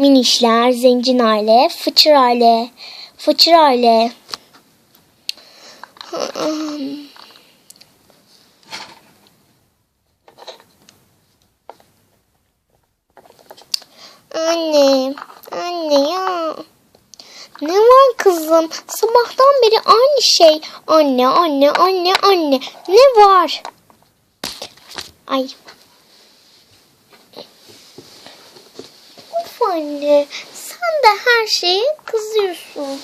Minişler, Zencin Aile, Fıçır Aile, Fıçır Aile. Anne, anne ya. Ne var kızım? Sabahtan beri aynı şey. Anne, anne, anne, anne. Ne var? Ay. Of anne, sen de her şeye kızıyorsun.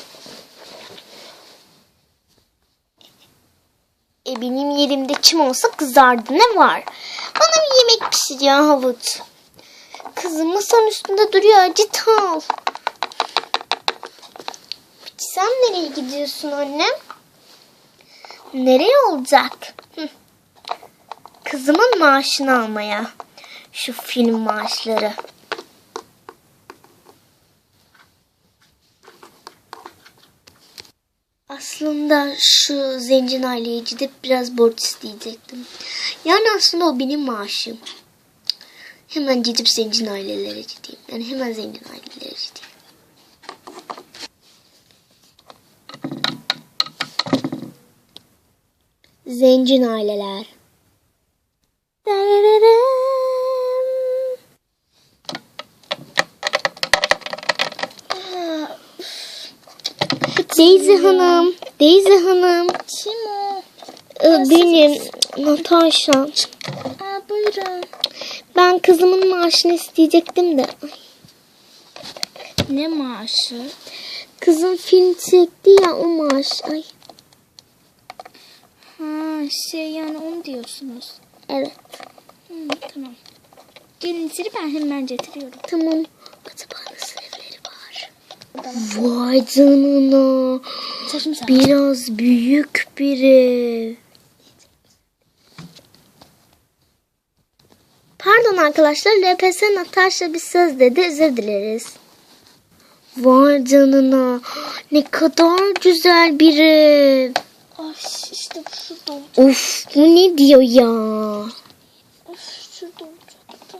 E benim yerimde kim olsa kızardı ne var? Bana bir yemek pişiriyor Havut. Kızım masanın üstünde duruyor acı al. Peki sen nereye gidiyorsun annem? Nereye olacak? Kızımın maaşını almaya. Şu film maaşları. Aslında şu zengin aileye gidip biraz borç isteyecektim. Yani aslında o benim maaşım. Hemen gidip zengin ailelere gideyim. Yani hemen zengin ailelere gideyim. Zengin aileler. Darararam. Daisy Hanım, Daisy Hanım. Kim o? Ee, Benim Natasha. Aa, buyurun. Ben kızımın maaşını isteyecektim de. Ne maaşı? Kızım film çekti ya o maaş. Ay Ha şey yani onu diyorsunuz. evet Hı, tamam. Gelin ben hemen getiriyorum. tamam. Acaba? Vay canına. Saçım sağ. Biraz büyük bir ev. Pardon arkadaşlar LPS Natasha bir söz dedi özür dileriz. Vay canına. Ne kadar güzel bir ev. Ay işte bu şurada olacak. Of bu ne diyor ya? Of şurada olacaktı.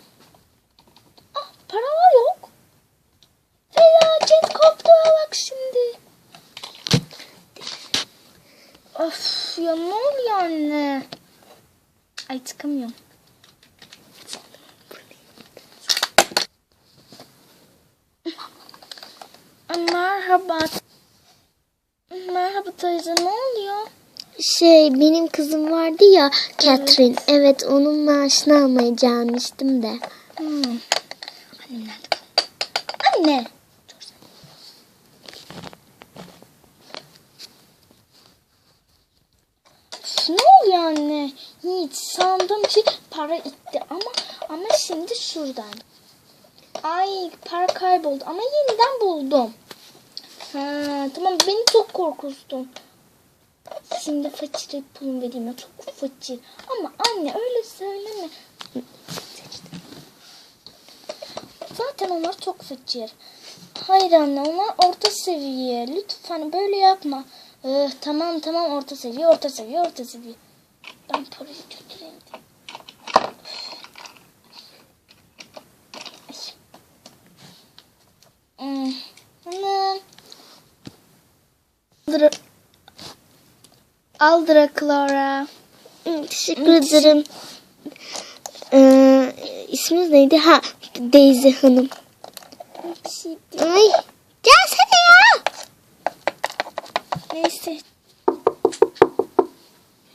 Ah para yok. Of ya ne oluyor anne? Ay çıkamıyorum. Merhaba. Merhaba teyze ne oluyor? Şey benim kızım vardı ya Catherine. Evet onun maaşını almaya gelmiştim de. Hmm. Annem nerede? Anne. Dur sen. Üf, Ne oluyor anne? Hiç sandım ki para gitti ama ama şimdi şuradan. Ay para kayboldu ama yeniden buldum. Ha, tamam beni çok korkuttun. Şimdi fakire pulum vereyim ya çok fakir. Ama anne öyle söyleme. Zaten onlar çok fakir. Hayır anne onlar orta seviye. Lütfen böyle yapma. Eh, tamam tamam orta seviye orta seviye orta seviye. Ben parayı götüreyim. Hmm. Aldıra. Clara. Teşekkür ederim. Ee, isminiz neydi? Ha Daisy Hanım. Ay gelsene ya. Neyse.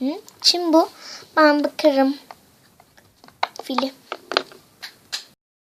Hı? Kim bu? Ben bakarım. Fili.